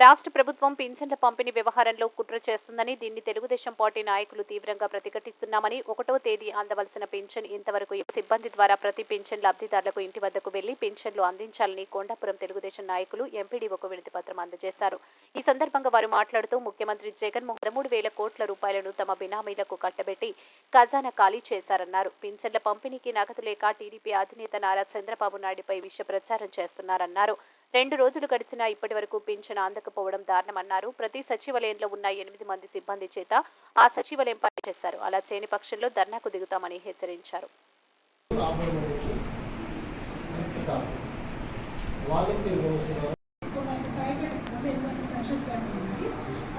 రాష్ట్ర ప్రభుత్వం పింఛన్ల పంపిణీ వ్యవహారంలో కుట్ర చేస్తుందని దీన్ని తెలుగుదేశం పార్టీ నాయకులు తీవ్రంగా ప్రతిఘటిస్తున్నామని ఒకటో తేదీ అందవలసిన పింఛన్ ఇంతవరకు సిబ్బంది ద్వారా ప్రతి పింఛన్ లబ్ధిదారులకు ఇంటి వద్దకు వెళ్ళి పింఛన్లు అందించాలని కొండాపురం తెలుగుదేశం నాయకులు ఎంపీడీఓకు వినతి పత్రం అందజేశారు. ఈ సందర్భంగా వారు మాట్లాడుతూ ముఖ్యమంత్రి జగన్మోహన్ పదమూడు వేల కోట్ల రూపాయలను తమ బినామీలకు కట్టబెట్టి ఖజానా ఖాళీ చేశారన్నారు. పింఛన్ల పంపిణీకి నగదు లేక టీడీపీ అధినేత నారా చంద్రబాబు నాయుడుపై విష ప్రచారం చేస్తున్నారన్నారు. రెండు రోజులు గడిచినా ఇప్పటి వరకు పింఛన్ అందకపోవడం దారుణమన్నారు. ప్రతి సచివాలయంలో ఉన్న ఎనిమిది మంది సిబ్బంది చేత ఆ సచివాలయం పనిచేశారు. అలా చేయని పక్షంలో ధర్నాకు దిగుతామని హెచ్చరించారు. రాబోయేది ఎంపిక వాలంటీర్ వ్యవస్థ ద్వారా ఇప్పుడు మనకి సాయిపేట అదే ఇటువంటి ఫ్రెషర్స్ క్యాంప్ ఉంది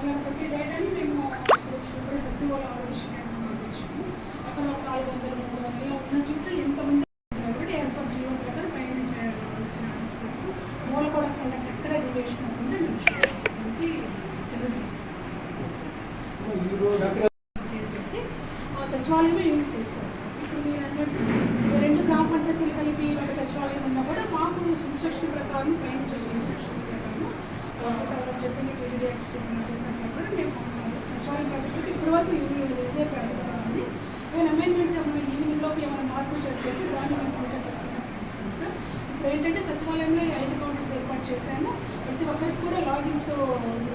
అలా ప్రతి డేటాని మేము ఇప్పుడు ఇప్పుడు సచివాలయ ఆరోగ్య కేంద్రం నిర్మించాము అక్కడ ఒక నాలుగు వందల మూడు వందల ఉన్న చుట్టూ ఎంతమంది కాబట్టి యాజ్ పర్ జీవో ప్రకారం ప్రయాణం చేయాలి వచ్చిన హాస్పిటల్స్ మూల కూడా వాళ్ళకి ఎక్కడ డివేషన్ అవ్వకుండా మేము చూసుకోవడానికి చర్యలు తీసుకుంటాం ఈ రోజు అక్కడ చేసేసి ఆ సచివాలయమే యూనిట్ తీసుకోవాలి సార్ ఇప్పుడు మీరు అన్నట్టు రెండు గ్రామ పంచాయతీలు కలిపి ఒక సచివాలయం ఉన్నా కూడా మాకు ఇన్స్ట్రక్షన్ ప్రకారం పైన వచ్చే ఇన్స్ట్రక్షన్స్ ప్రకారం సార్ చెప్పిన టీడీ చెప్పిన చేసిన కూడా మేము సచివాలయం ప్రజలకు ఇప్పటి వరకు యూనియన్ ఇదే ప్రకటన ఉంది. మేము అమెండ్మెంట్స్ ఏమైనా ఈవినింగ్ లోపు ఏమైనా మార్పులు చెప్పేసి దాన్ని మేము పూజ సార్. ఇప్పుడు ఏంటంటే సచివాలయంలో ఐదు కౌంటర్స్ ఏర్పాటు చేశాము. ప్రతి ఒక్కరికి కూడా లాగిన్స్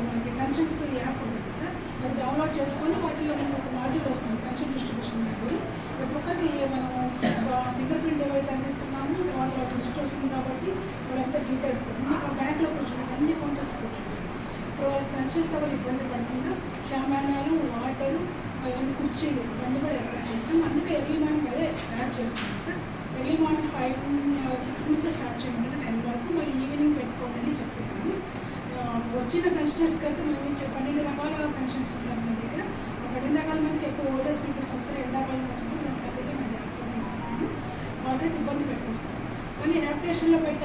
మనకి కన్షన్స్ యాప్ ఉంటుంది సార్. అది డౌన్లోడ్ చేసుకొని వాటిలో మనకు ఒక మాడ్యూల్ వస్తుంది పెన్షన్ డిస్ట్రిబ్యూషన్ మాడ్యూల్. ప్రతి ఒక్కరికి మనము ఫింగర్ ప్రింట్ డివైస్ అందిస్తున్నాము తర్వాత వాళ్ళకి లిస్ట్ వస్తుంది కాబట్టి వాళ్ళంతా డీటెయిల్స్ అన్ని బ్యాంక్లో కూర్చుంటారు అన్ని కౌంటర్స్ కూర్చుంటారు ఇప్పుడు వాళ్ళకి పెన్షన్స్ ఎవరు ఇబ్బంది పడుతుందో షామానాలు వాటరు అవన్నీ కుర్చీలు ఇవన్నీ కూడా ఏర్పాటు చేస్తాం అందుకే ఎర్లీ మార్నింగ్ అదే స్టార్ట్ చేస్తున్నాం sir. Early morning five six నుంచి స్టార్ట్ చేయమంటే టెన్ వరకు మళ్ళీ ఈవినింగ్ పెట్టుకోండి చెప్తున్నాను. వచ్చిన పెన్షనర్స్కి అయితే మేము పన్నెండు రకాల పెన్షన్స్ ఉన్నారు వాళ్ళకైతే ఇబ్బంది పెట్టాం సార్. కానీ యాప్లికేషన్లో పెట్టాం